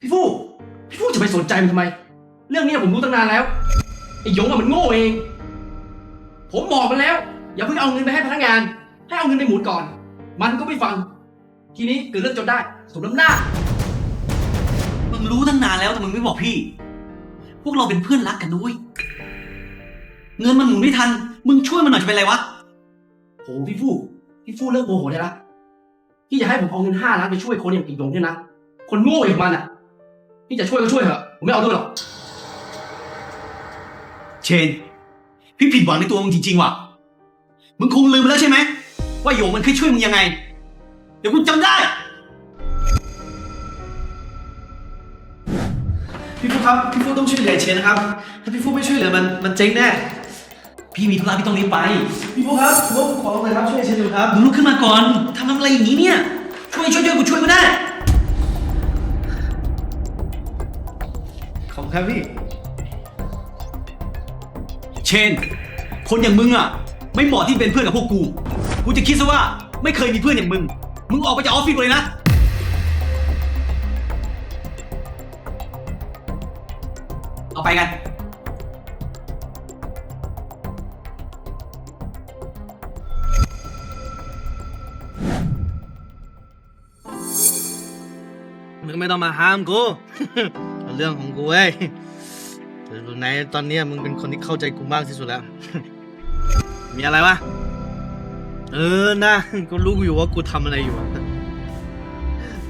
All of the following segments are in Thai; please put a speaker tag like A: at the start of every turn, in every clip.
A: พี่ฟู่พี่ฟู่จะไปสนใจมันทำไม เรื่องนี้ผมรู้ตั้งนานแล้วไอ้หยงอะมันโง่เอง ผมบอกมันแล้ว อย่าเพิ่งเอาเงินไปให้พนักงาน ให้เอาเงินไปหมุนก่อน มันก็ไม่ฟัง ทีนี้เกิดเรื่องจนได้สมน้ำหน้า
B: มึงรู้ตั้งนานแล้วแต่มึงไม่บอกพี่ พวกเราเป็นเพื่อนรักกันด้วยเงินมันหมุนไม่ทัน มึงช่วยมันหน่อยจะเป็นไรวะ
A: โหพี่ฟู่พี่ฟู่เลิกโมโหได้ละพี่จะให้ผมเอาเงินห้าล้านไปช่วยคนอย่างไอ้หยงเนี่ยนะคนโง่อย่างมันอะ พี่จะช่วยก็ช่วยเถอะผมไม่เอาด้วยหรอก
B: เชน พี่ผิดหวังในตัวมึงจริงๆว่ะ มึงคงลืมไปแล้วใช่ไหม ว่าโยงมันเคยช่วยมึงยังไง เดี๋ยวกูจำได้
C: พี่ฟูครับ พี่ฟูต้องช่วยเหลือเชนนะครับ ถ้าพี่ฟูไม่ช่วยเหลือมัน มันเจ๊งแน่
B: พี่มีธุระพี่ต้องรีบไป
C: พี่ฟูครับผมขอลงเลยครับช่วยเชนดูครับ
B: มึงลุกขึ้นมาก่อนทำอะไรอย่างนี้เนี่ย ช่วยช่วยช่วยกูช่วยกูได้
C: ครับพี่
B: เชน คนอย่างมึงอะ ไม่เหมาะที่เป็นเพื่อนกับพวกกู กูจะคิดซะว่าไม่เคยมีเพื่อนอย่างมึง มึงออกไปจากออฟฟิศเลยนะ เอาไปกัน
D: มึงไม่ต้องมาห้ามกู เรื่องของกูเว้ยแต่รู้ไหนตอนเนี้ยมึงเป็นคนที่เข้าใจกูมากที่สุดแล้ว มีอะไรวะ เออนะก็รู้อยู่ว่ากูทำอะไรอยู่อะ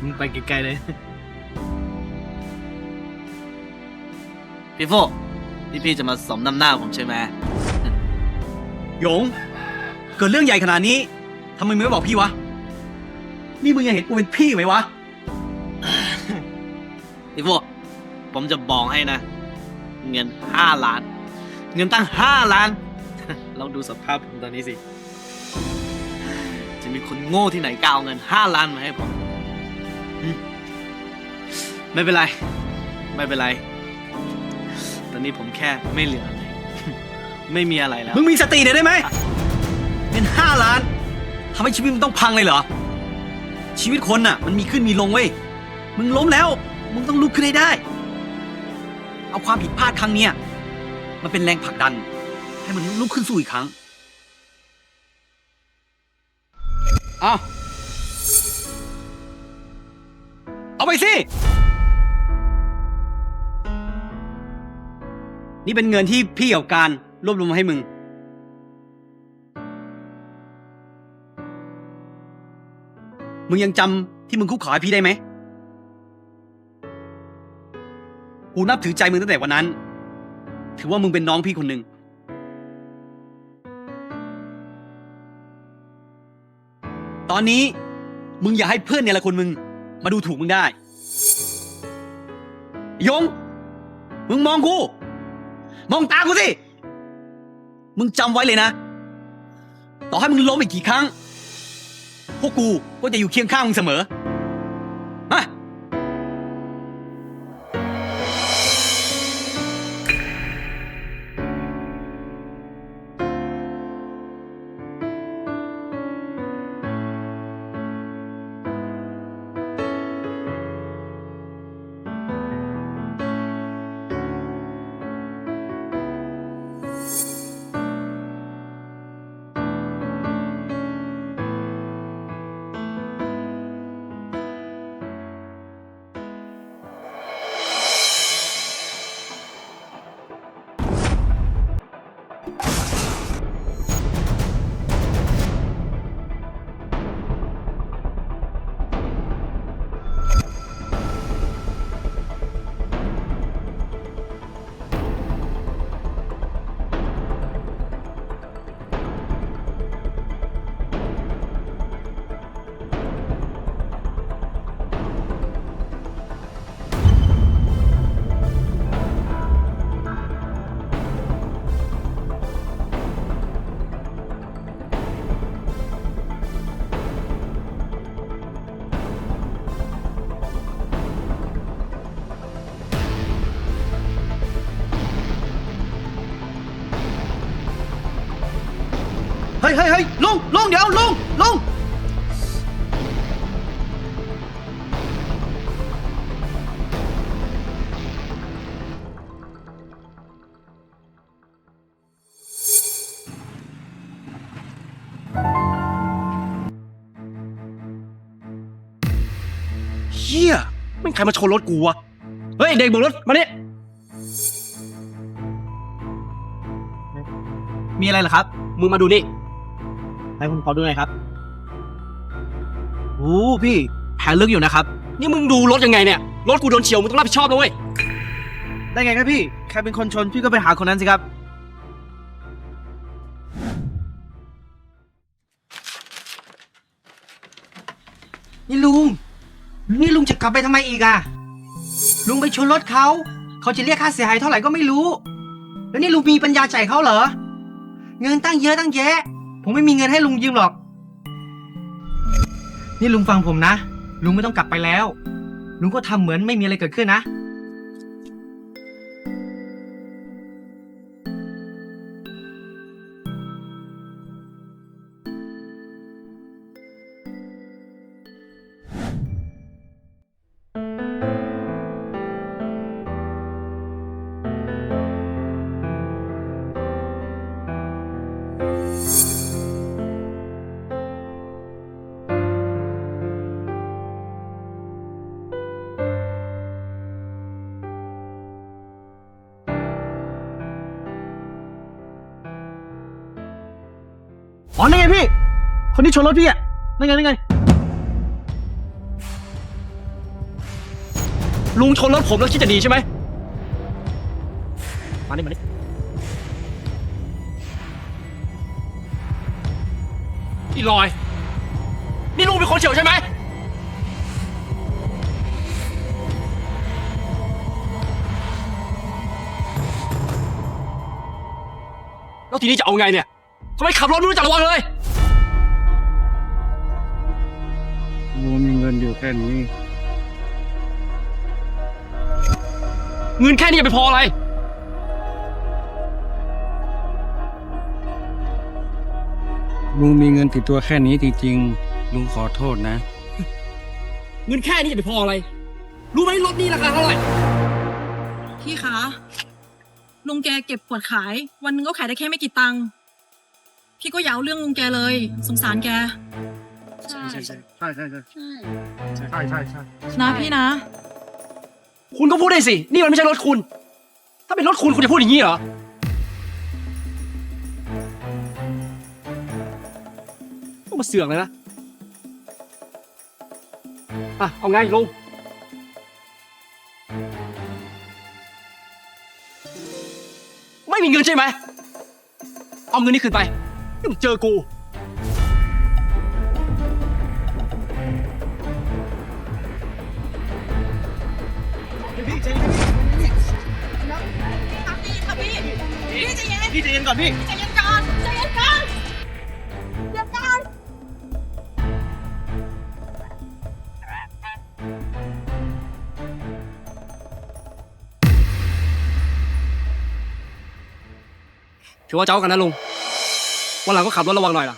D: มึงไปไกลๆเลย
E: พี่โฟนี่พี่จะมาสมน้ำหน้าผมใช่ไหม
B: หยง เกิดเรื่องใหญ่ขนาดนี้ทำไมมึงไม่บอกพี่วะ นี่มึงยังเห็นกูเป็นพี่ไหมวะ
E: พี่โฟผมจะบอกให้นะ เงินห้าล้าน เงินตั้งห้าล้าน ลองดูสภาพผมตอนนี้สิ จะมีคนโง่ที่ไหนกล้าเอาเงินห้าล้านมาให้ผมอืมไม่เป็นไร ไม่เป็นไร ตอนนี้ผมแค่ไม่เหลืออะไร ไม่มีอะไรแล้ว
B: มึงมีสติหน่อยได้ไหม เงินห้าล้านทำให้ชีวิตมึงต้องพังเลยเหรอ ชีวิตคนน่ะ มันมีขึ้นมีลงเว้ย มึงล้มแล้ว มึงต้องลุกขึ้นให้ได้ เอาความผิดพลาดครั้งเนี้ยมันเป็นแรงผลักดัน ให้มันลุกขึ้นสู้อีกครั้งเอาเอาไปสิ นี่เป็นเงินที่พี่กับการรวบรวมมาให้มึง มึงยังจำที่มึงคุกข่าให้พี่ได้ไหม กูนับถือใจมึงตั้งแต่วันนั้น ถือว่ามึงเป็นน้องพี่คนหนึ่ง ตอนนี้มึงอย่าให้เพื่อนเนี่ยละคนมึง มาดูถูกมึงได้ ยง มึงมองกู มองตากูสิ มึงจำไว้เลยนะ ต่อให้มึงล้มอีกกี่ครั้ง พวกกูก็จะอยู่เคียงข้างมึงเสมอ้ยเฮ้ยเฮ้ยลุงลุงเดี๋ยวลุงลุงเฮีย
A: ไม่ใครมาชนรถกูวะ เฮ้ย เด็กบกรถ มาเนี่ย
B: มีอะไรเหรอครับ
A: มึงมาดูนี่
B: ให้ผมขอดูหน่อยครับโอ้พี่แผลลึกอยู่นะครับ
A: นี่มึงดูรถยังไงเนี่ย รถกูโดนเฉียวมึงต้องรับผิดชอบนะเว้ย
B: ได้ไงครับพี่แค่เป็นคนชนพี่ก็ไปหาคนนั้นสิครับ
F: นี่ลุง นี่ลุงจะกลับไปทำไมอีกอะลุงไปชนรถเขา เขาจะเรียกค่าเสียหายเท่าไหร่ก็ไม่รู้ แล้วนี่ลุงมีปัญญาจ่ายเขาเหรอ เงินตั้งเยอะตั้งแยะ ผมไม่มีเงินให้ลุงยืมหรอก นี่ลุงฟังผมนะ ลุงไม่ต้องกลับไปแล้ว ลุงก็ทำเหมือนไม่มีอะไรเกิดขึ้นนะ
B: อ๋อนั่นไงพี่ คนที่ชนรถพี่อะนั่นไงนั่นไง
A: ลุงชนรถผมแล้วคิดจะหนีใช่ไหม มานี่มานี่อีลอย นี่ลุงเป็นคนเฉียวใช่ไหม แล้วทีนี้จะเอาไงเนี่ย ทำไมขับรถไม่รู้จักระวังเลย
G: กูมีเงินอยู่แค่นี้
A: เงินแค่นี้จะไปพออะไร
G: ลุงมีเงินติดตัวแค่นี้จริงๆ ลุงขอโทษนะ
A: เงินแค่นี้จะไปพออะไร รู้ไหมรถนี่ราคาเท่าไหร่
H: พี่คะลุงแกเก็บขวดขาย วันหนึงก็ขายได้แค่ไม่กี่ตังค์ พี่ก็อยาเอาเรื่องลุงแกเลย สงสารแก ใช่
G: ใช่ใช่ใช่ใช่ใช่
H: ใช่
G: ใช่ใช่ใช่
H: นะพี่นะ
A: คุณก็พูดได้สิ นี่มันไม่ใช่รถคุณ ถ้าเป็นรถคุณคุณจะพูดอย่างนี้เหรอ ต้องมาเสือกเลยนะ อะ เอาไงลุงไม่มีเงินใช่ไหม เอาเงินนี้คืนไป นี่มึงเจอกู
H: ครับพี่ครับพี่พี่ใจเย็น
B: พี่ใจเย็นก่อนพี่
H: ใจเย็นก่อนใจเย็นก่อนเดี๋ยวก่อน
A: ถือว่าเจ้ากันนะลุง วันหลังก็ขับรถระวังหน่อยล่ะ